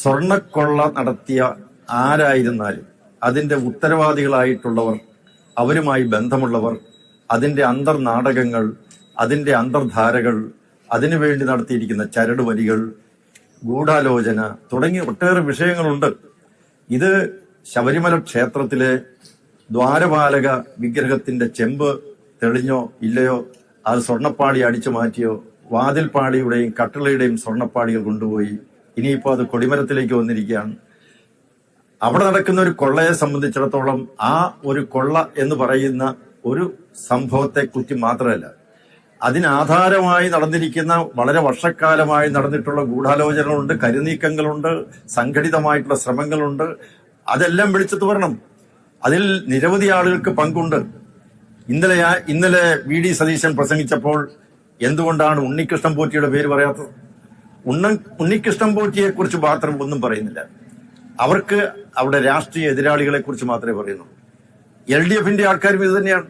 സ്വർണക്കൊള്ള നടത്തിയ ആരായിരുന്നാലും അതിന്റെ ഉത്തരവാദികളായിട്ടുള്ളവർ അവരുമായി ബന്ധമുള്ളവർ അതിന്റെ അന്തർനാടകങ്ങൾ അതിന്റെ അന്തർധാരകൾ അതിനുവേണ്ടി നടത്തിയിരിക്കുന്ന ചരട് വരികൾ ഗൂഢാലോചന തുടങ്ങിയ ഒട്ടേറെ വിഷയങ്ങളുണ്ട്. ഇത് ശബരിമല ക്ഷേത്രത്തിലെ ദ്വാരപാലക വിഗ്രഹത്തിന്റെ ചെമ്പ് തെളിഞ്ഞോ ഇല്ലയോ അത് സ്വർണപ്പാളി അടിച്ചു മാറ്റിയോ വാതിൽപ്പാളിയുടെയും കട്ടിളയുടെയും സ്വർണപ്പാളികൾ കൊണ്ടുപോയി ഇനിയിപ്പോ അത് കൊടിമരത്തിലേക്ക് വന്നിരിക്കുകയാണ്. അവിടെ നടക്കുന്ന ഒരു കൊള്ളയെ സംബന്ധിച്ചിടത്തോളം ആ ഒരു കൊള്ള എന്ന് പറയുന്ന ഒരു സംഭവത്തെ കുറിച്ച് മാത്രമല്ല അതിനാധാരമായി നടന്നിരിക്കുന്ന വളരെ വർഷക്കാലമായി നടന്നിട്ടുള്ള ഗൂഢാലോചനകളുണ്ട് കരുനീക്കങ്ങളുണ്ട് സംഘടിതമായിട്ടുള്ള ശ്രമങ്ങളുണ്ട്. അതെല്ലാം വിളിച്ചു വരണം. അതിൽ നിരവധി ആളുകൾക്ക് പങ്കുണ്ട്. ഇന്നലെ ഇന്നലെ വി ഡി സതീശൻ പ്രസംഗിച്ചപ്പോൾ എന്തുകൊണ്ടാണ് ഉണ്ണികൃഷ്ണൻ പോറ്റിയുടെ പേര് പറയാത്തത്? ഉണ്ണ ഉണ്ണികൃഷ്ണൻ പോറ്റിയെ കുറിച്ച് മാത്രം ഒന്നും പറയുന്നില്ല. അവർക്ക് അവിടെ രാഷ്ട്രീയ എതിരാളികളെ കുറിച്ച് മാത്രമേ പറയുന്നുള്ളൂ. എൽ ഡി എഫിന്റെ ആൾക്കാരും ഇത് തന്നെയാണ്.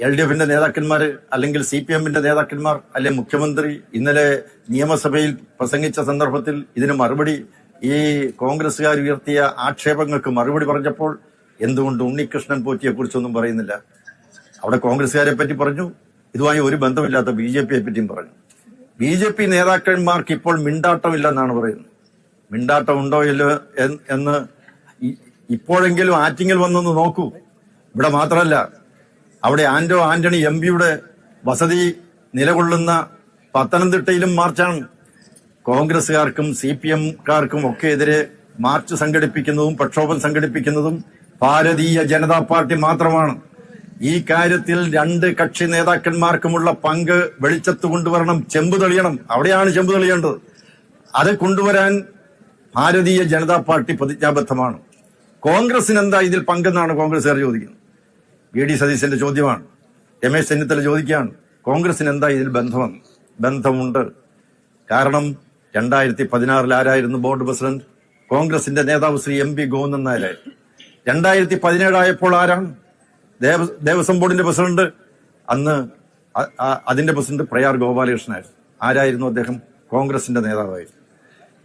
എൽ ഡി എഫിന്റെ നേതാക്കന്മാർ അല്ലെങ്കിൽ സി പി എമ്മിന്റെ നേതാക്കന്മാർ അല്ലെങ്കിൽ മുഖ്യമന്ത്രി ഇന്നലെ നിയമസഭയിൽ പ്രസംഗിച്ച സന്ദർഭത്തിൽ ഇതിന് മറുപടി ഈ കോൺഗ്രസുകാർ ഉയർത്തിയ ആക്ഷേപങ്ങൾക്ക് മറുപടി പറഞ്ഞപ്പോൾ എന്തുകൊണ്ട് ഉണ്ണികൃഷ്ണൻ പോറ്റിയെ കുറിച്ചൊന്നും പറയുന്നില്ല. അവിടെ കോൺഗ്രസുകാരെ പറ്റി പറഞ്ഞു. ഇതുമായി ഒരു ബന്ധമില്ലാത്ത ബി ജെ പിയെ പറ്റിയും പറഞ്ഞു. ബി ജെ പി നേതാക്കന്മാർക്ക് ഇപ്പോൾ മിണ്ടാട്ടമില്ലെന്നാണ് പറയുന്നത്. മിണ്ടാട്ടം ഉണ്ടോ ഇല്ലോ എന്ന് ഇപ്പോഴെങ്കിലും ആറ്റിങ്ങൽ വന്നൊന്ന് നോക്കൂ. ഇവിടെ മാത്രമല്ല അവിടെ ആന്റോ ആന്റണി എം പിയുടെ വസതി നിലകൊള്ളുന്ന പത്തനംതിട്ടയിലും മാർച്ചാണ്. കോൺഗ്രസുകാർക്കും സി പി എംകാർക്കും ഒക്കെ എതിരെ മാർച്ച് സംഘടിപ്പിക്കുന്നതും പ്രക്ഷോഭം സംഘടിപ്പിക്കുന്നതും ഭാരതീയ ജനതാ പാർട്ടി മാത്രമാണ്. ഈ കാര്യത്തിൽ രണ്ട് കക്ഷി നേതാക്കന്മാർക്കുമുള്ള പങ്ക് വെളിച്ചത്ത് കൊണ്ടുവരണം ചെമ്പ് തെളിയണം. അവിടെയാണ് ചെമ്പ് തെളിയേണ്ടത്. അത് കൊണ്ടുവരാൻ ഭാരതീയ ജനതാ പാർട്ടി പ്രതിജ്ഞാബദ്ധമാണ്. കോൺഗ്രസിന് എന്താ ഇതിൽ പങ്കെന്നാണ് കോൺഗ്രസ്സുകാർ ചോദിക്കുന്നത്? വി ഡി സതീശന്റെ ചോദ്യമാണ്. രമേശ് ചെന്നിത്തല ചോദിക്കുകയാണ്. കോൺഗ്രസിന് എന്താ ഇതിൽ ബന്ധമെന്ന് ബന്ധമുണ്ട്. കാരണം രണ്ടായിരത്തി പതിനാറിൽ ആരായിരുന്നു ബോർഡ് പ്രസിഡന്റ്? കോൺഗ്രസിന്റെ നേതാവ് ശ്രീ എം പി ഗോവിന്ദൻ നായരായിരുന്നു. രണ്ടായിരത്തി പതിനേഴായപ്പോൾ ആരാണ്? ദേവ ദേവസ്വം ബോർഡിന്റെ പ്രസിഡന്റ് അന്ന് അതിന്റെ പ്രസിഡന്റ് പ്രയാർ ഗോപാലകൃഷ്ണനായിരുന്നു. ആരായിരുന്നു അദ്ദേഹം? കോൺഗ്രസിന്റെ നേതാവായിരുന്നു.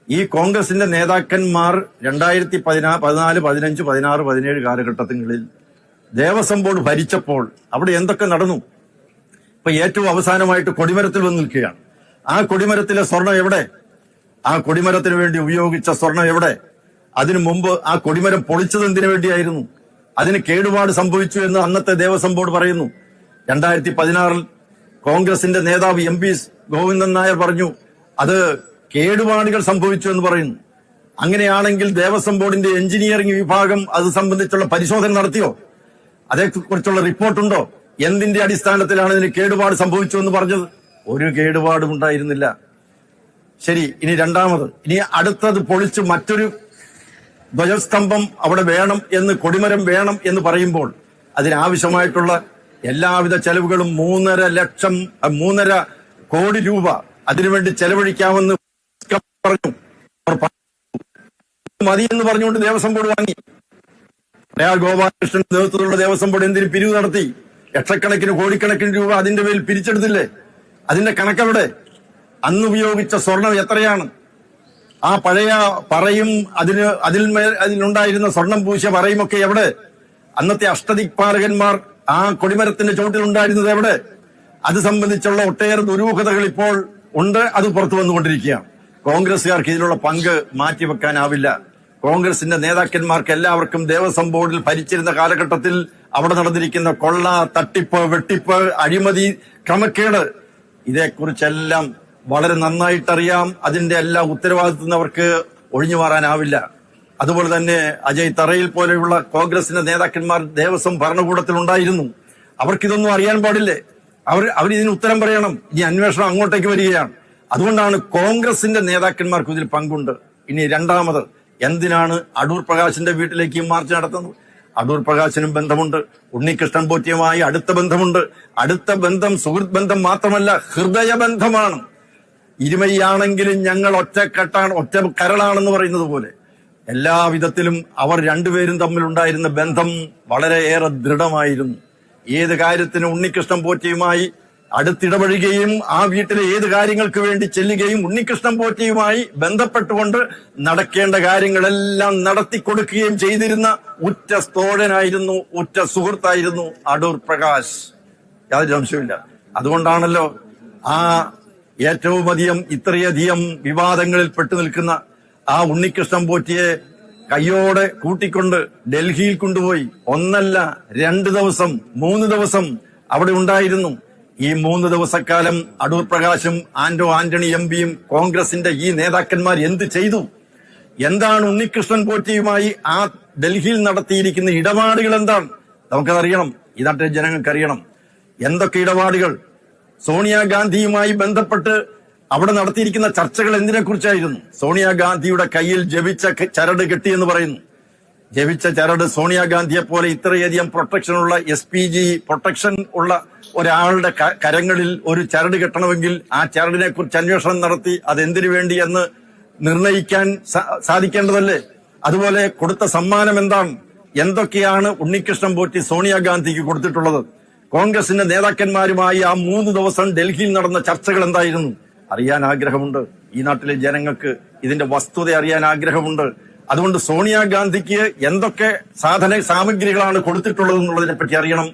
ഈ കോൺഗ്രസിന്റെ നേതാക്കന്മാർ രണ്ടായിരത്തി പതിനാ പതിനാല് പതിനഞ്ച് പതിനാറ് പതിനേഴ് കാലഘട്ടങ്ങളിൽ ദേവസ്വം ബോർഡ് ഭരിച്ചപ്പോൾ അവിടെ എന്തൊക്കെ നടന്നു? ഇപ്പൊ ഏറ്റവും അവസാനമായിട്ട് കൊടിമരത്തിൽ വന്ന് നിൽക്കുകയാണ്. ആ കൊടിമരത്തിലെ സ്വർണം എവിടെ? ആ കൊടിമരത്തിന് വേണ്ടി ഉപയോഗിച്ച സ്വർണം എവിടെ? അതിനു മുമ്പ് ആ കൊടിമരം പൊളിച്ചത് എന്തിനു വേണ്ടിയായിരുന്നു? അതിന് കേടുപാട് സംഭവിച്ചു എന്ന് അന്നത്തെ ദേവസ്വം ബോർഡ് പറയുന്നു. രണ്ടായിരത്തി പതിനാറിൽ കോൺഗ്രസിന്റെ നേതാവ് എം പി ഗോവിന്ദൻ നായർ പറഞ്ഞു അത് കേടുപാടുകൾ സംഭവിച്ചു എന്ന് പറയുന്നു. അങ്ങനെയാണെങ്കിൽ ദേവസ്വം ബോർഡിന്റെ എഞ്ചിനീയറിംഗ് വിഭാഗം അത് സംബന്ധിച്ചുള്ള പരിശോധന നടത്തിയോ? അതേക്കുറിച്ചുള്ള റിപ്പോർട്ടുണ്ടോ? എന്തിന്റെ അടിസ്ഥാനത്തിലാണ് ഇതിന് കേടുപാട് സംഭവിച്ചു എന്ന് പറഞ്ഞത്? ഒരു കേടുപാടും ഉണ്ടായിരുന്നില്ല. ശരി ഇനി രണ്ടാമത്. ഇനി അടുത്തത് പൊളിച്ച് മറ്റൊരു ധ്വജസ്തംഭം അവിടെ വേണം എന്ന് കൊടിമരം വേണം എന്ന് പറയുമ്പോൾ അതിനാവശ്യമായിട്ടുള്ള എല്ലാവിധ ചെലവുകളും മൂന്നര ലക്ഷം മൂന്നര കോടി രൂപ അതിനുവേണ്ടി ചെലവഴിക്കാമെന്ന് പറഞ്ഞു. മതി എന്ന് പറഞ്ഞുകൊണ്ട് ദേവസ്വം ബോർഡ് വാങ്ങി. പ്രയാർ ഗോപാലകൃഷ്ണൻ നേതൃത്വത്തിലുള്ള ദേവസ്വം ബോർഡ് എന്തിന് പിരിവ് നടത്തി? ലക്ഷക്കണക്കിന് കോടിക്കണക്കിന് രൂപ അതിന്റെ പേരിൽ പിരിച്ചെടുത്തില്ലേ? അതിന്റെ കണക്കവിടെ? അന്ന് ഉപയോഗിച്ച സ്വർണം എത്രയാണ്? ആ പഴയ പറയും അതിന് അതിൽ അതിലുണ്ടായിരുന്ന സ്വർണം പൂശ പറയുമൊക്കെ എവിടെ? അന്നത്തെ അഷ്ടദിക്പാലകന്മാർ ആ കൊടിമരത്തിന്റെ ചോട്ടിൽ ഉണ്ടായിരുന്നത് എവിടെ? അത് സംബന്ധിച്ചുള്ള ഒട്ടേറെ ദുരൂഹതകൾ ഇപ്പോൾ ഉണ്ട്. അത് പുറത്തു വന്നുകൊണ്ടിരിക്കുകയാണ്. കോൺഗ്രസുകാർക്ക് ഇതിലുള്ള പങ്ക് മാറ്റിവെക്കാനാവില്ല. കോൺഗ്രസിന്റെ നേതാക്കന്മാർക്ക് എല്ലാവർക്കും ദേവസ്വം ബോർഡിൽ ഭരിച്ചിരുന്ന കാലഘട്ടത്തിൽ അവിടെ നടന്നിരിക്കുന്ന കൊള്ള തട്ടിപ്പ് വെട്ടിപ്പ് അഴിമതി ക്രമക്കേട് ഇതേക്കുറിച്ചെല്ലാം വളരെ നന്നായിട്ടറിയാം. അതിന്റെ എല്ലാ ഉത്തരവാദിത്വം അവർക്ക് ഒഴിഞ്ഞു മാറാനാവില്ല. അതുപോലെ തന്നെ അജയ് തറയിൽ പോലെയുള്ള കോൺഗ്രസിന്റെ നേതാക്കന്മാർ ദേവസ്വം ഭരണകൂടത്തിൽ ഉണ്ടായിരുന്നു. അവർക്കിതൊന്നും അറിയാൻ പാടില്ലേ. അവർ ഇതിന് ഉത്തരം പറയണം. ഈ അന്വേഷണം അങ്ങോട്ടേക്ക് വരികയാണ്. അതുകൊണ്ടാണ് കോൺഗ്രസിന്റെ നേതാക്കന്മാർക്ക് ഇതിൽ പങ്കുണ്ട്. ഇനി രണ്ടാമത് എന്തിനാണ് അടൂർ പ്രകാശിന്റെ വീട്ടിലേക്ക് മാർച്ച് നടത്തുന്നത്? അടൂർ പ്രകാശിനും ബന്ധമുണ്ട്. ഉണ്ണികൃഷ്ണൻ പോറ്റിയുമായി അടുത്ത ബന്ധമുണ്ട്. അടുത്ത ബന്ധം സുഹൃത് ബന്ധം മാത്രമല്ല ഹൃദയബന്ധമാണ്. ഇരുമയാണെങ്കിലും ഞങ്ങൾ ഒറ്റക്കെട്ടാണ് ഒറ്റ കരളാണെന്ന് പറയുന്നത് പോലെ. എല്ലാവിധത്തിലും അവർ രണ്ടുപേരും തമ്മിലുണ്ടായിരുന്ന ബന്ധം വളരെയേറെ ദൃഢമായിരുന്നു. ഏത് കാര്യത്തിനും ഉണ്ണികൃഷ്ണൻ പോറ്റിയുമായി അടുത്തിടപഴകുകയും ആ വീട്ടിലെ ഏത് കാര്യങ്ങൾക്ക് വേണ്ടി ചെല്ലുകയും ഉണ്ണികൃഷ്ണൻ പോറ്റിയുമായി ബന്ധപ്പെട്ടുകൊണ്ട് നടക്കേണ്ട കാര്യങ്ങളെല്ലാം നടത്തി കൊടുക്കുകയും ചെയ്തിരുന്ന ഉറ്റ സ്തോഴനായിരുന്നു ഉറ്റ സുഹൃത്തായിരുന്നു അടൂർ പ്രകാശ്. യാതൊരു സംശയമില്ല അതുകൊണ്ടാണല്ലോ ആ ഏറ്റവും അധികം ഇത്രയധികം വിവാദങ്ങളിൽ പെട്ടു നിൽക്കുന്ന ആ ഉണ്ണികൃഷ്ണൻ പോറ്റിയെ കയ്യോടെ കൂട്ടിക്കൊണ്ട് ഡൽഹിയിൽ കൊണ്ടുപോയി. ഒന്നല്ല രണ്ട് ദിവസം മൂന്ന് ദിവസം അവിടെ ഉണ്ടായിരുന്നു. ഈ മൂന്ന് ദിവസക്കാലം അടൂർ പ്രകാശും ആന്റോ ആന്റണി എം പിയും കോൺഗ്രസിന്റെ ഈ നേതാക്കന്മാർ എന്ത് ചെയ്തു? എന്താണ് ഉണ്ണികൃഷ്ണൻ പോറ്റിയുമായി ആ ഡൽഹിയിൽ നടത്തിയിരിക്കുന്ന ഇടപാടുകൾ എന്താണ്? നമുക്കതറിയണം. ഈ നാട്ടിലെ ജനങ്ങൾക്ക് അറിയണം എന്തൊക്കെ ഇടപാടുകൾ? സോണിയാഗാന്ധിയുമായി ബന്ധപ്പെട്ട് അവിടെ നടത്തിയിരിക്കുന്ന ചർച്ചകൾ എന്തിനെ കുറിച്ചായിരുന്നു സോണിയാഗാന്ധിയുടെ കയ്യിൽ ജപിച്ച ചരട് കെട്ടിയെന്ന് പറയുന്നു. ജപിച്ച ചരട് സോണിയാഗാന്ധിയെ പോലെ ഇത്രയധികം പ്രൊട്ടക്ഷൻ ഉള്ള എസ് പി ജി പ്രൊട്ടക്ഷൻ ഉള്ള ഒരാളുടെ കരങ്ങളിൽ ഒരു ചരട് കെട്ടണമെങ്കിൽ ആ ചരടിനെ കുറിച്ച് അന്വേഷണം നടത്തി അതെന്തിനു വേണ്ടി എന്ന് നിർണയിക്കാൻ സാധിക്കേണ്ടതല്ലേ? അതുപോലെ കൊടുത്ത സമ്മാനം എന്താണ്? എന്തൊക്കെയാണ് ഉണ്ണികൃഷ്ണൻ പോറ്റി സോണിയാഗാന്ധിക്ക് കൊടുത്തിട്ടുള്ളത്? കോൺഗ്രസിന്റെ നേതാക്കന്മാരുമായി ആ മൂന്ന് ദിവസം ഡൽഹിയിൽ നടന്ന ചർച്ചകൾ എന്തായിരുന്നു? അറിയാൻ ആഗ്രഹമുണ്ട്. ഈ നാട്ടിലെ ജനങ്ങൾക്ക് ഇതിന്റെ വസ്തുത അറിയാൻ ആഗ്രഹമുണ്ട്. അതുകൊണ്ട് സോണിയാഗാന്ധിക്ക് എന്തൊക്കെ സാധന സാമഗ്രികളാണ് കൊടുത്തിട്ടുള്ളത് എന്നുള്ളതിനെ പറ്റി അറിയണം.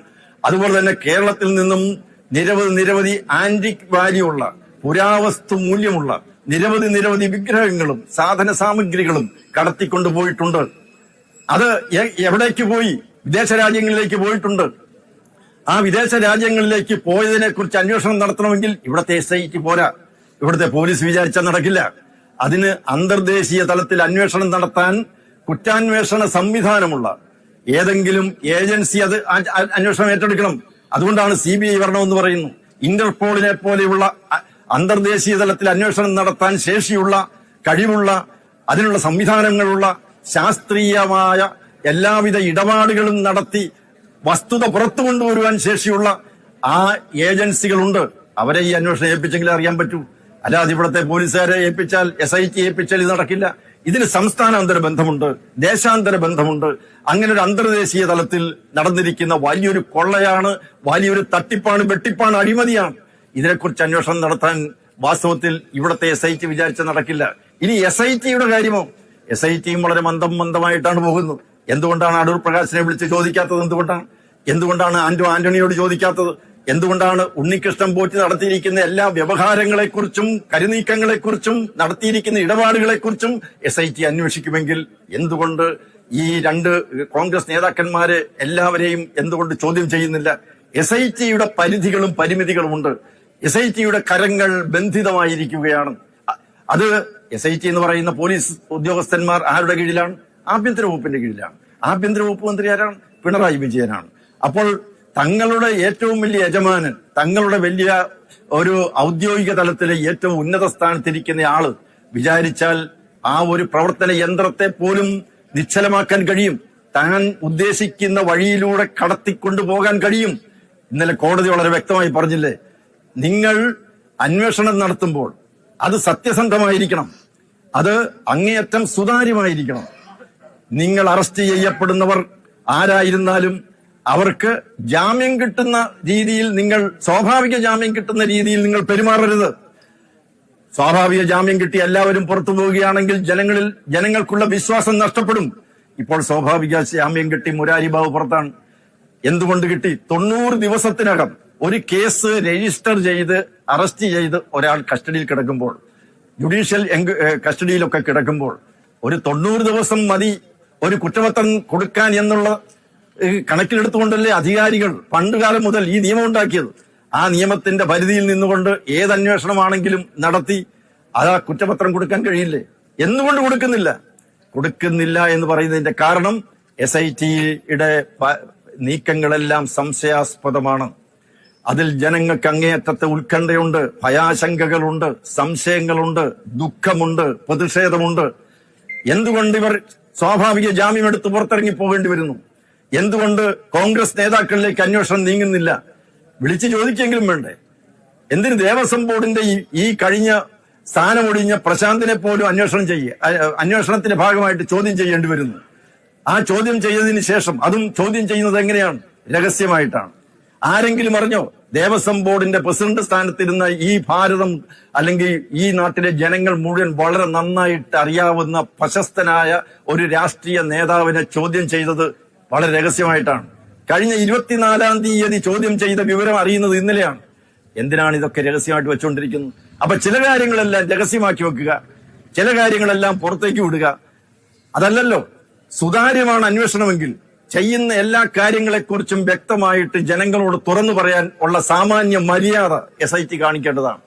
അതുപോലെ തന്നെ കേരളത്തിൽ നിന്നും നിരവധി നിരവധി ആന്റിക് വാല്യൂ ഉള്ള പുരാവസ്തു മൂല്യമുള്ള നിരവധി നിരവധി വിഗ്രഹങ്ങളും സാധന സാമഗ്രികളും കടത്തിക്കൊണ്ടുപോയിട്ടുണ്ട്. അത് എവിടേക്ക് പോയി? വിദേശ രാജ്യങ്ങളിലേക്ക് പോയിട്ടുണ്ട്. ആ വിദേശ രാജ്യങ്ങളിലേക്ക് പോയതിനെ കുറിച്ച് അന്വേഷണം നടത്തണമെങ്കിൽ ഇവിടത്തെ എസ് ഐക്ക് പോരാ. ഇവിടുത്തെ പോലീസ് വിചാരിച്ചാൽ നടക്കില്ല. അതിന് അന്തർദേശീയ തലത്തിൽ അന്വേഷണം നടത്താൻ കുറ്റാന്വേഷണ സംവിധാനമുള്ള ഏതെങ്കിലും ഏജൻസി അത് അന്വേഷണം ഏറ്റെടുക്കണം. അതുകൊണ്ടാണ് സി ബി ഐ വരണമെന്ന് പറയുന്നു. ഇന്റർപോളിനെ പോലെയുള്ള അന്തർദേശീയ തലത്തിൽ അന്വേഷണം നടത്താൻ ശേഷിയുള്ള കഴിവുള്ള അതിനുള്ള സംവിധാനങ്ങളുള്ള ശാസ്ത്രീയമായ എല്ലാവിധ ഇടപാടുകളും നടത്തി വസ്തുത പുറത്തു കൊണ്ടുവരുവാൻ ശേഷിയുള്ള ആ ഏജൻസികളുണ്ട്. അവരെ ഈ അന്വേഷണം ഏൽപ്പിച്ചെങ്കിലേ അറിയാൻ പറ്റൂ. അല്ലാതെ ഇവിടുത്തെ പോലീസുകാരെ ഏൽപ്പിച്ചാൽ എസ് ഐ ടി ഏൽപ്പിച്ചാൽ ഇത് നടക്കില്ല. ഇതിന് സംസ്ഥാനാന്തര ബന്ധമുണ്ട് ദേശാന്തര ബന്ധമുണ്ട്. അങ്ങനെ ഒരു അന്തർദേശീയ തലത്തിൽ നടന്നിരിക്കുന്ന വലിയൊരു കൊള്ളയാണ് വലിയൊരു തട്ടിപ്പാണ് വെട്ടിപ്പാണ് അഴിമതിയാണ്. ഇതിനെക്കുറിച്ച് അന്വേഷണം നടത്താൻ വാസ്തവത്തിൽ ഇവിടുത്തെ എസ് ഐ ടി വിചാരിച്ച നടക്കില്ല. ഇനി എസ് ഐ ടിയുടെ കാര്യമോ? എസ് ഐ ടിയും വളരെ മന്ദം മന്ദമായിട്ടാണ് പോകുന്നത്. എന്തുകൊണ്ടാണ് അടൂർ പ്രകാശിനെ വിളിച്ച് ചോദിക്കാത്തത്? എന്തുകൊണ്ടാണ്? എന്തുകൊണ്ടാണ് ആന്റോ ആന്റണിയോട് ചോദിക്കാത്തത്? എന്തുകൊണ്ടാണ് ഉണ്ണികൃഷ്ണൻ പോറ്റി നടത്തിയിരിക്കുന്ന എല്ലാ വ്യവഹാരങ്ങളെക്കുറിച്ചും കരുനീക്കങ്ങളെക്കുറിച്ചും നടത്തിയിരിക്കുന്ന ഇടപാടുകളെക്കുറിച്ചും എസ് ഐ ടി അന്വേഷിക്കുമെങ്കിൽ എന്തുകൊണ്ട് ഈ രണ്ട് കോൺഗ്രസ് നേതാക്കന്മാരെ എല്ലാവരെയും എന്തുകൊണ്ട് ചോദ്യം ചെയ്യുന്നില്ല? എസ് ഐ ടിയുടെ പരിധികളും പരിമിതികളും ഉണ്ട്. എസ് ഐ ടിയുടെ കരങ്ങൾ ബന്ധിതമായിരിക്കുകയാണ്. അത് എസ് ഐ ടി എന്ന് പറയുന്ന പോലീസ് ഉദ്യോഗസ്ഥന്മാർ ആരുടെ കീഴിലാണ്? ആഭ്യന്തര വകുപ്പിന്റെ കീഴിലാണ്. ആഭ്യന്തര വകുപ്പ് മന്ത്രി ആരാണ്? പിണറായി വിജയനാണ്. അപ്പോൾ തങ്ങളുടെ ഏറ്റവും വലിയ യജമാനൻ തങ്ങളുടെ വലിയ ഒരു ഔദ്യോഗിക തലത്തിലെ ഏറ്റവും ഉന്നത സ്ഥാനത്തിരിക്കുന്ന ആൾ വിചാരിച്ചാൽ ആ ഒരു പ്രവർത്തന യന്ത്രത്തെ പോലും നിശ്ചലമാക്കാൻ കഴിയും. താൻ ഉദ്ദേശിക്കുന്ന വഴിയിലൂടെ കടത്തിക്കൊണ്ടു പോകാൻ കഴിയും. ഇന്നലെ കോടതി വളരെ വ്യക്തമായി പറഞ്ഞില്ലേ നിങ്ങൾ അന്വേഷണം നടത്തുമ്പോൾ അത് സത്യസന്ധമായിരിക്കണം. അത് അങ്ങേയറ്റം സുതാര്യമായിരിക്കണം. നിങ്ങൾ അറസ്റ്റ് ചെയ്യപ്പെടുന്നവർ ആരായിരുന്നാലും അവർക്ക് ജാമ്യം കിട്ടുന്ന രീതിയിൽ നിങ്ങൾ സ്വാഭാവിക ജാമ്യം കിട്ടുന്ന രീതിയിൽ നിങ്ങൾ പെരുമാറരുത്. സ്വാഭാവിക ജാമ്യം കിട്ടി എല്ലാവരും പുറത്തു പോവുകയാണെങ്കിൽ ജനങ്ങളിൽ ജനങ്ങൾക്കുള്ള വിശ്വാസം നഷ്ടപ്പെടും. ഇപ്പോൾ സ്വാഭാവിക ജാമ്യം കിട്ടി മുരാരി ബാബു പുറത്താണ്. എന്തുകൊണ്ട് കിട്ടി? തൊണ്ണൂറ് ദിവസത്തിനകം ഒരു കേസ് രജിസ്റ്റർ ചെയ്ത് അറസ്റ്റ് ചെയ്ത് ഒരാൾ കസ്റ്റഡിയിൽ കിടക്കുമ്പോൾ ജുഡീഷ്യൽ കസ്റ്റഡിയിലൊക്കെ കിടക്കുമ്പോൾ ഒരു തൊണ്ണൂറ് ദിവസം മതി ഒരു കുറ്റപത്രം കൊടുക്കാൻ എന്നുള്ള കണക്കിലെടുത്തുകൊണ്ടല്ലേ അധികാരികൾ പണ്ടുകാലം മുതൽ ഈ നിയമം ഉണ്ടാക്കിയത്? ആ നിയമത്തിന്റെ പരിധിയിൽ നിന്നുകൊണ്ട് ഏത് അന്വേഷണമാണെങ്കിലും നടത്തി അത് ആ കുറ്റപത്രം കൊടുക്കാൻ കഴിയില്ലേ? എന്തുകൊണ്ട് കൊടുക്കുന്നില്ല. കൊടുക്കുന്നില്ല എന്ന് പറയുന്നതിന്റെ കാരണം എസ് ഐ ടിയുടെ നീക്കങ്ങളെല്ലാം സംശയാസ്പദമാണ്. അതിൽ ജനങ്ങൾക്ക് അങ്ങേയറ്റത്തെ ഉത്കണ്ഠയുണ്ട് ഭയാശങ്കകളുണ്ട് സംശയങ്ങളുണ്ട് ദുഃഖമുണ്ട് പ്രതിഷേധമുണ്ട്. എന്തുകൊണ്ട് ഇവർ സ്വാഭാവിക ജാമ്യം എടുത്ത് പുറത്തിറങ്ങി പോകേണ്ടി വരുന്നു. എന്തുകൊണ്ട് കോൺഗ്രസ് നേതാക്കളിലേക്ക് അന്വേഷണം നീങ്ങുന്നില്ല? വിളിച്ചു ചോദിക്കെങ്കിലും വേണ്ടേ? എന്തിന് ദേവസ്വം ബോർഡിന്റെ ഈ കഴിഞ്ഞ സ്ഥാനമൊടിഞ്ഞ പ്രശാന്തിനെ പോലും അന്വേഷണം ചെയ്യ അ- അന്വേഷണത്തിന്റെ ഭാഗമായിട്ട് ചോദ്യം ചെയ്യേണ്ടി വരുന്നു. ആ ചോദ്യം ചെയ്തതിന് ശേഷം അതും ചോദ്യം ചെയ്യുന്നത് എങ്ങനെയാണ്? രഹസ്യമായിട്ടാണ്. ആരെങ്കിലും അറിഞ്ഞോ? ദേവസ്വം ബോർഡിന്റെ പ്രസിഡന്റ് സ്ഥാനത്തിരുന്ന ഈ ഭാരതം അല്ലെങ്കിൽ ഈ നാട്ടിലെ ജനങ്ങൾ മുഴുവൻ വളരെ നന്നായിട്ട് അറിയാവുന്ന പ്രശസ്തനായ ഒരു രാഷ്ട്രീയ നേതാവിനെ ചോദ്യം ചെയ്തത് വളരെ രഹസ്യമായിട്ടാണ്. കഴിഞ്ഞ ഇരുപത്തിനാലാം തീയതി ചോദ്യം ചെയ്ത വിവരം അറിയുന്നത് ഇന്നലെയാണ്. എന്തിനാണ് ഇതൊക്കെ രഹസ്യമായിട്ട് വെച്ചുകൊണ്ടിരിക്കുന്നത്? അപ്പൊ ചില കാര്യങ്ങളെല്ലാം രഹസ്യമാക്കി വെക്കുക ചില കാര്യങ്ങളെല്ലാം പുറത്തേക്ക് വിടുക. അതല്ലല്ലോ സുതാര്യമാണ് അന്വേഷണമെങ്കിൽ. ചെയ്യുന്ന എല്ലാ കാര്യങ്ങളെക്കുറിച്ചും വ്യക്തമായിട്ട് ജനങ്ങളോട് തുറന്നു പറയാൻ ഉള്ള സാമാന്യ മര്യാദ എസ് ഐ ടി കാണിക്കേണ്ടതാണ്.